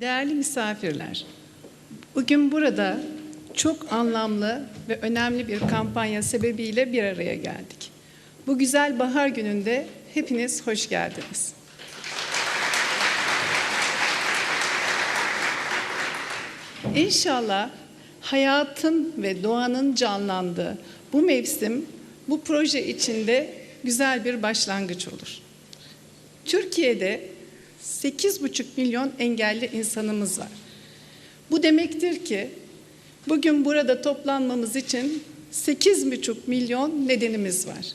Değerli misafirler, bugün burada çok anlamlı ve önemli bir kampanya sebebiyle bir araya geldik. Bu güzel bahar gününde hepiniz hoş geldiniz. İnşallah hayatın ve doğanın canlandığı bu mevsim bu proje içinde güzel bir başlangıç olur. Türkiye'de 8,5 milyon engelli insanımız var. Bu demektir ki bugün burada toplanmamız için 8,5 milyon nedenimiz var.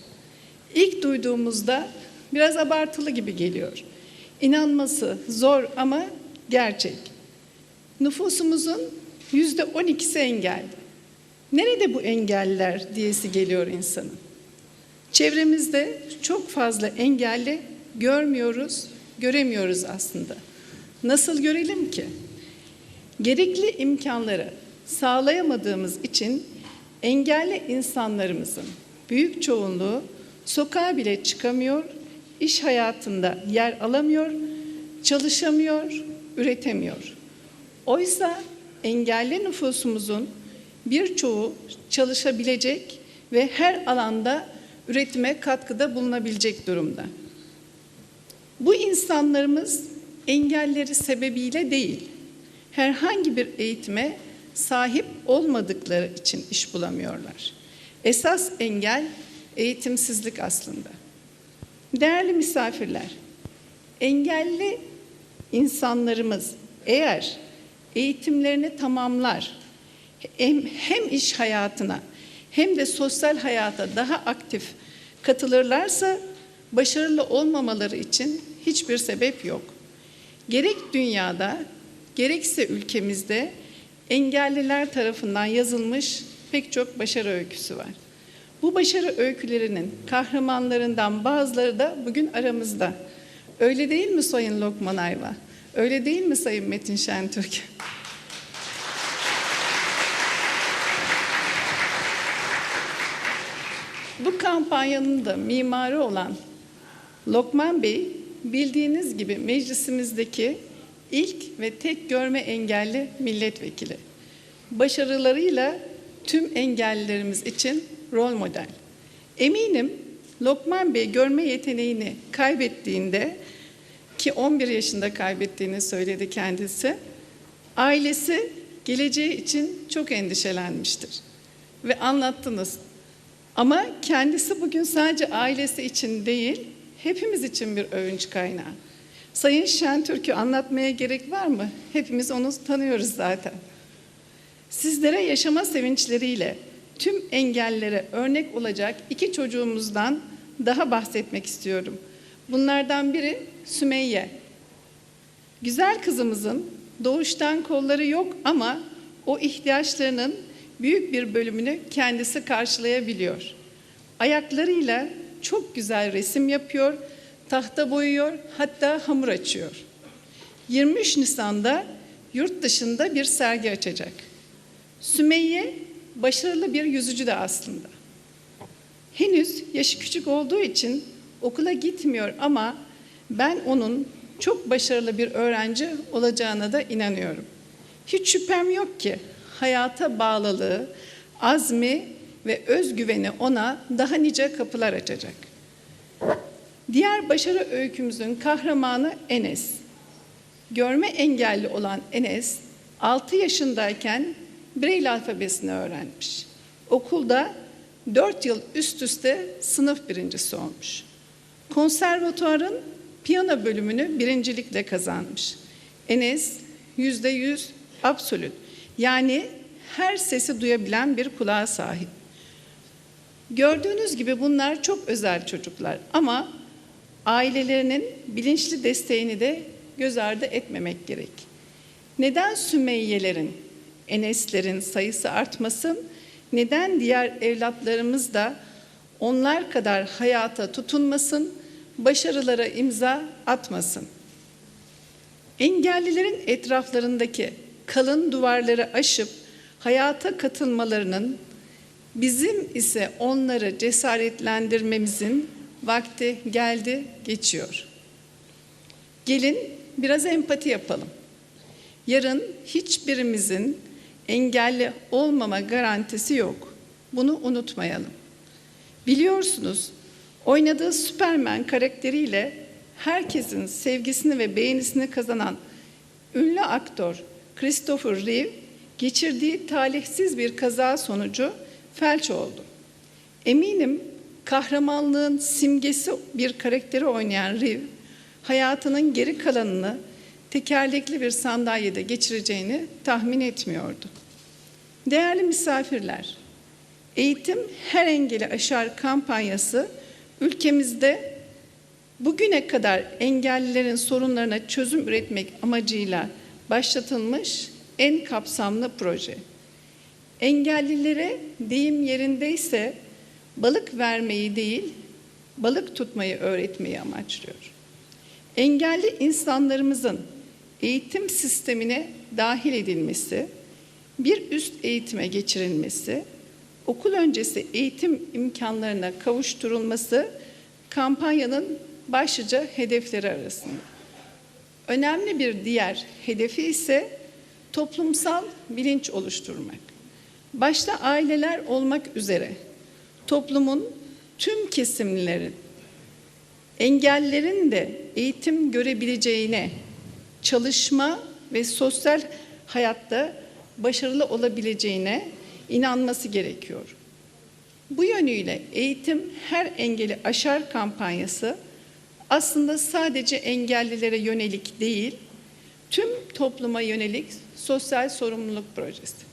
İlk duyduğumuzda biraz abartılı gibi geliyor. İnanması zor ama gerçek. Nüfusumuzun yüzde 12'si engelli. Nerede bu engelliler diyesi geliyor insanın. Çevremizde çok fazla engelli görmüyoruz, göremiyoruz aslında. Nasıl görelim ki? Gerekli imkanları sağlayamadığımız için engelli insanlarımızın büyük çoğunluğu sokağa bile çıkamıyor, iş hayatında yer alamıyor, çalışamıyor, üretemiyor. Oysa engelli nüfusumuzun birçoğu çalışabilecek ve her alanda üretime katkıda bulunabilecek durumda. Bu insanlarımız engelleri sebebiyle değil, herhangi bir eğitime sahip olmadıkları için iş bulamıyorlar. Esas engel eğitimsizlik aslında. Değerli misafirler, engelli insanlarımız eğer eğitimlerini tamamlar, hem, hem iş hayatına hem de sosyal hayata daha aktif katılırlarsa başarılı olmamaları için hiçbir sebep yok. Gerek dünyada gerekse ülkemizde engelliler tarafından yazılmış pek çok başarı öyküsü var. Bu başarı öykülerinin kahramanlarından bazıları da bugün aramızda. Öyle değil mi Sayın Lokman Ayva? Öyle değil mi Sayın Metin Şentürk? Bu kampanyanın da mimarı olan Lokman Bey bildiğiniz gibi meclisimizdeki ilk ve tek görme engelli milletvekili. Başarılarıyla tüm engellilerimiz için rol model. Eminim Lokman Bey görme yeteneğini kaybettiğinde ki 11 yaşında kaybettiğini söyledi kendisi. Ailesi geleceği için çok endişelenmiştir ve anlattınız. Ama kendisi bugün sadece ailesi için değil, hepimiz için bir övünç kaynağı. Sayın Şentürk'ü anlatmaya gerek var mı? Hepimiz onu tanıyoruz zaten. Sizlere yaşama sevinçleriyle tüm engellere örnek olacak iki çocuğumuzdan daha bahsetmek istiyorum. Bunlardan biri Sümeyye. Güzel kızımızın doğuştan kolları yok ama o ihtiyaçlarının büyük bir bölümünü kendisi karşılayabiliyor. Ayaklarıyla çok güzel resim yapıyor, tahta boyuyor, hatta hamur açıyor. 23 Nisan'da yurt dışında bir sergi açacak. Sümeyye başarılı bir yüzücü de aslında. Henüz yaşı küçük olduğu için okula gitmiyor ama ben onun çok başarılı bir öğrenci olacağına da inanıyorum. Hiç şüphem yok ki hayata bağlılığı, azmi ve özgüveni ona daha nice kapılar açacak. Diğer başarı öykümüzün kahramanı Enes. Görme engelli olan Enes 6 yaşındayken Braille alfabesini öğrenmiş. Okulda 4 yıl üst üste sınıf birincisi olmuş. Konservatuarın piyano bölümünü birincilikle kazanmış. Enes yüzde yüz absolut yani her sesi duyabilen bir kulağa sahip. Gördüğünüz gibi bunlar çok özel çocuklar ama ailelerinin bilinçli desteğini de göz ardı etmemek gerek. Neden Sümeyyelerin, Eneslerin sayısı artmasın? Neden diğer evlatlarımız da onlar kadar hayata tutunmasın, başarılara imza atmasın? Engellilerin etraflarındaki kalın duvarları aşıp hayata katılmalarının bizim ise onları cesaretlendirmemizin vakti geldi, geçiyor. Gelin biraz empati yapalım. Yarın hiçbirimizin engelli olmama garantisi yok. Bunu unutmayalım. Biliyorsunuz oynadığı Superman karakteriyle herkesin sevgisini ve beğenisini kazanan ünlü aktör Christopher Reeve geçirdiği talihsiz bir kaza sonucu felç oldu. Eminim kahramanlığın simgesi bir karakteri oynayan Reeve hayatının geri kalanını tekerlekli bir sandalyede geçireceğini tahmin etmiyordu. Değerli misafirler, Eğitim Her Engeli Aşar kampanyası ülkemizde bugüne kadar engellilerin sorunlarına çözüm üretmek amacıyla başlatılmış en kapsamlı proje. Engellilere deyim yerindeyse balık vermeyi değil, balık tutmayı öğretmeyi amaçlıyor. Engelli insanlarımızın eğitim sistemine dahil edilmesi, bir üst eğitime geçirilmesi, okul öncesi eğitim imkanlarına kavuşturulması kampanyanın başlıca hedefleri arasında. Önemli bir diğer hedefi ise toplumsal bilinç oluşturmak. Başta aileler olmak üzere toplumun tüm kesimlerin engellerin de eğitim görebileceğine, çalışma ve sosyal hayatta başarılı olabileceğine inanması gerekiyor. Bu yönüyle eğitim her engeli aşar kampanyası aslında sadece engellilere yönelik değil, tüm topluma yönelik sosyal sorumluluk projesi.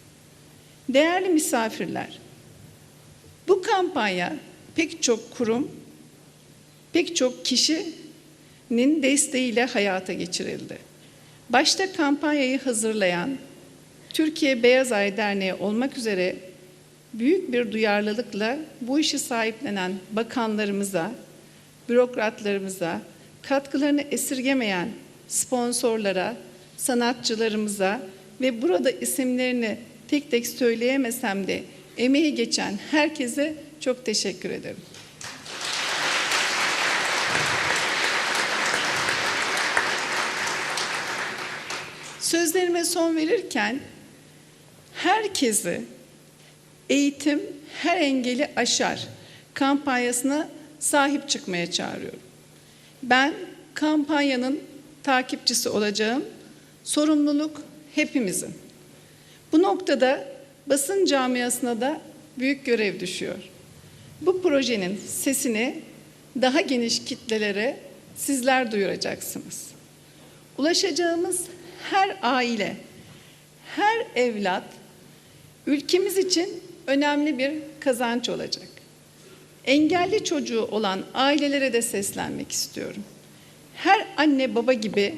Değerli misafirler, bu kampanya pek çok kurum, pek çok kişinin desteğiyle hayata geçirildi. Başta kampanyayı hazırlayan Türkiye Beyaz Ay Derneği olmak üzere büyük bir duyarlılıkla bu işi sahiplenen bakanlarımıza, bürokratlarımıza, katkılarını esirgemeyen sponsorlara, sanatçılarımıza ve burada isimlerini tek tek söyleyemesem de emeği geçen herkese çok teşekkür ederim. Sözlerime son verirken herkesi eğitim her engeli aşar kampanyasına sahip çıkmaya çağırıyorum. Ben kampanyanın takipçisi olacağım. Sorumluluk hepimizin. Bu noktada basın camiasına da büyük görev düşüyor. Bu projenin sesini daha geniş kitlelere sizler duyuracaksınız. Ulaşacağımız her aile, her evlat ülkemiz için önemli bir kazanç olacak. Engelli çocuğu olan ailelere de seslenmek istiyorum. Her anne baba gibi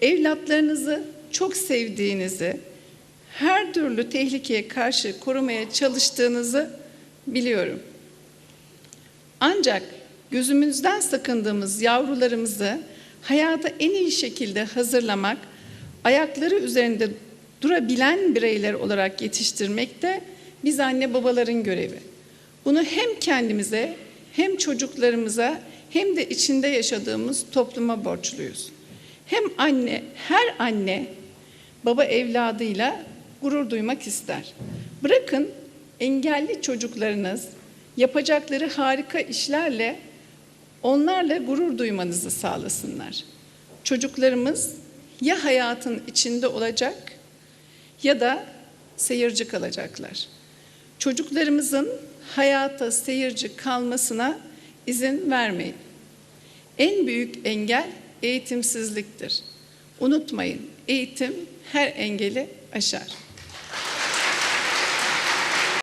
evlatlarınızı çok sevdiğinizi, her türlü tehlikeye karşı korumaya çalıştığınızı biliyorum. Ancak gözümüzden sakındığımız yavrularımızı hayata en iyi şekilde hazırlamak, ayakları üzerinde durabilen bireyler olarak yetiştirmek de biz anne babaların görevi. Bunu hem kendimize hem çocuklarımıza hem de içinde yaşadığımız topluma borçluyuz. Hem anne, her anne baba evladıyla gurur duymak ister. Bırakın engelli çocuklarınız yapacakları harika işlerle onlarla gurur duymanızı sağlasınlar. Çocuklarımız ya hayatın içinde olacak ya da seyirci kalacaklar. Çocuklarımızın hayata seyirci kalmasına izin vermeyin. En büyük engel eğitimsizliktir. Unutmayın, eğitim her engeli aşar.